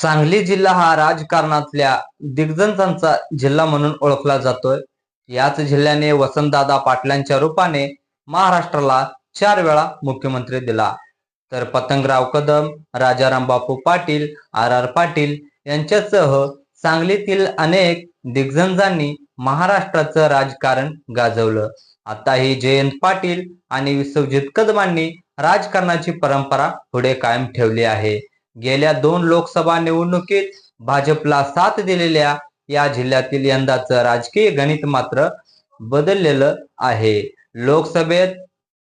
सांगली जिल्हा हा राजकारणातल्या दिग्गजांचा जिल्हा म्हणून ओळखला जातोय. याच जिल्ह्याने वसंतदादा पाटलांच्या रूपाने महाराष्ट्राला चार वेळा मुख्यमंत्री दिला. तर पतंगराव कदम राजाराम बापू पाटील आर आर पाटील यांच्यासह सांगलीतील अनेक दिग्गजांनी महाराष्ट्राचं राजकारण गाजवलं. आताही जयंत पाटील आणि विश्वजित कदमांनी राजकारणाची परंपरा पुढे कायम ठेवली आहे. गेल्या दोन लोकसभा निवडणुकीत भाजपला साथ दिलेल्या या जिल्ह्यातील यंदाचं राजकीय गणित मात्र बदललेलं आहे. लोकसभेत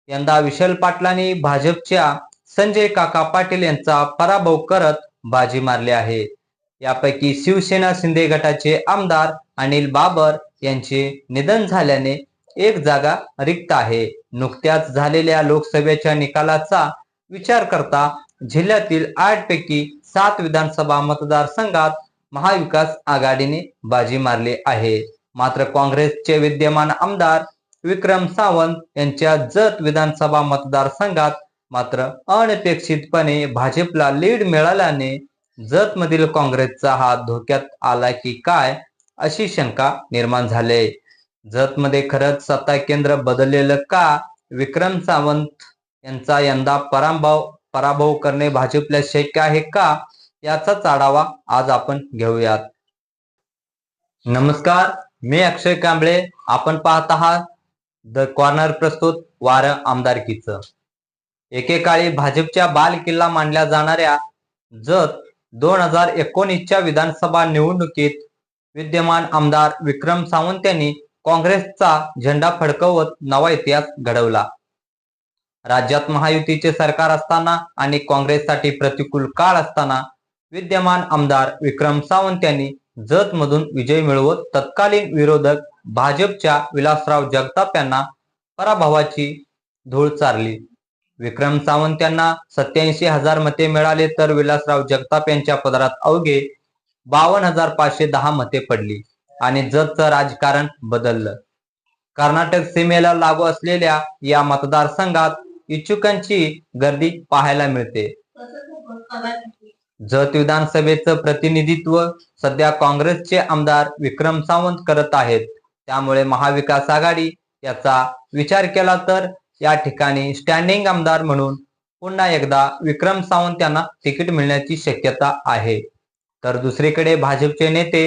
यंदा विशाल पाटलांनी भाजपच्या संजय काका पाटील यांचा पराभव करत बाजी मारली आहे. यापैकी शिवसेना शिंदे गटाचे आमदार अनिल बाबर यांचे निधन झाल्याने एक जागा रिक्त आहे. नुकत्याच झालेल्या लोकसभेच्या निकालाचा विचार करता जिल्ह्यातील आठ पैकी सात विधानसभा मतदारसंघात महाविकास आघाडीने बाजी मारली आहे. मात्र काँग्रेसचे विद्यमान आमदार विक्रम सावंत यांच्या जत विधानसभा मतदारसंघात मात्र अनपेक्षितपणे भाजपला लीड मिळाल्याने जत मधील काँग्रेसचा हात धोक्यात आला की काय अशी शंका निर्माण झाले. जत मध्ये खरंच सत्ता केंद्र बदललेलं का? विक्रम सावंत यांचा यंदा पराभव पराभव करणे भाजपला शक्य आहे का? याचाच आढावा आज आपण घेऊयात. नमस्कार मी अक्षय कांबळे. आपण पाहत आहात द कॉर्नर प्रस्तुत वार आमदारकीचं. एकेकाळी भाजपच्या बाल किल्ला मानल्या जाणाऱ्या जत दोन हजार एकोणीसच्या विधानसभा निवडणुकीत विद्यमान आमदार विक्रम सावंत यांनी काँग्रेसचा झेंडा फडकवत नवा इतिहास घडवला. राज्यात महायुतीचे सरकार असताना आणि काँग्रेससाठी प्रतिकूल काळ असताना विद्यमान आमदार विक्रम सावंत यांनी जत मधून विजय मिळवत तत्कालीन विरोधक भाजपच्या विलासराव जगताप यांना पराभवाची धूळ चारली. विक्रम सावंत यांना सत्याऐंशी हजार मते मिळाले तर विलासराव जगताप यांच्या पदरात अवघे बावन्न हजार पाचशे दहा मते पडली आणि जतचं राजकारण बदललं. कर्नाटक सीमेला लागू असलेल्या या मतदारसंघात इच्छुकांची गर्दी पाहायला मिळते. जत विधानसभेचं प्रतिनिधित्व सध्या काँग्रेसचे आमदार विक्रम सावंत करत आहेत. त्यामुळे महाविकास आघाडी याचा विचार केला तर या ठिकाणी स्टँडिंग आमदार म्हणून पुन्हा एकदा विक्रम सावंत यांना तिकीट मिळण्याची शक्यता आहे. तर दुसरीकडे भाजपचे नेते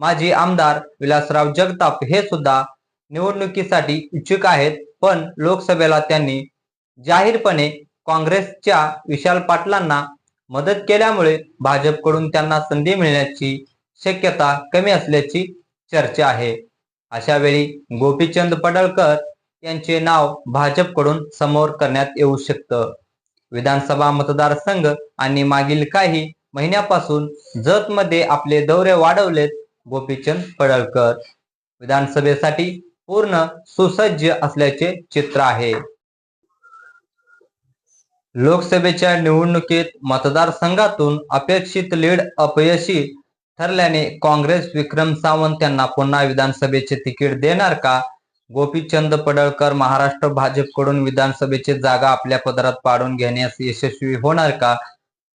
माजी आमदार विलासराव जगताप हे सुद्धा निवडणुकीसाठी इच्छुक आहेत. पण लोकसभेला त्यांनी जाहीरपणे काँग्रेसच्या विशाल पाटलांना मदत केल्यामुळे भाजपकडून त्यांना संधी मिळण्याची शक्यता कमी असल्याची चर्चा आहे. अशा वेळी गोपीचंद पडळकर यांचे नाव भाजपकडून समोर करण्यात येऊ शकतं. विधानसभा मतदारसंघ आणि मागील काही महिन्यापासून जतमध्ये आपले दौरे वाढवलेत गोपीचंद पडळकर. विधानसभेसाठी पूर्ण सुसज्ज असल्याचे चित्र आहे. लोकसभेच्या निवडणुकीत मतदारसंघातून अपेक्षित लीड अपयशी ठरल्याने काँग्रेस विक्रम सावंत यांना पुन्हा विधानसभेचे तिकीट देणार का? गोपीचंद पडळकर महाराष्ट्र भाजपकडून विधानसभेची जागा आपल्या पदरात पाडून घेण्यास यशस्वी होणार का?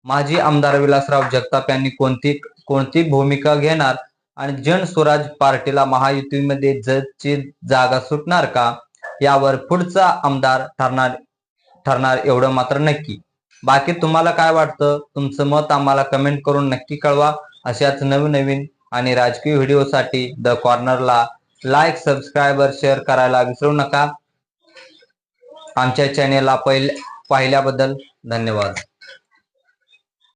माजी आमदार विलासराव जगताप यांनी कोणती कोणती भूमिका घेणार? आणि जन स्वराज पार्टीला महायुतीमध्ये जची जागा सुटणार का? यावर पुढचा आमदार ठरणार ठरणार एवढं मात्र नक्की. बाकी तुम्हाला काय वाटतं? तुमचं मत आम्हाला कमेंट करून नक्की कळवा. अशाच नवीन नवीन आणि राजकीय व्हिडिओसाठी द कॉर्नरला लाईक सबस्क्राईबर शेअर करायला विसरू नका. आमच्या चॅनेलला पहिल्या पाहिल्याबद्दल धन्यवाद.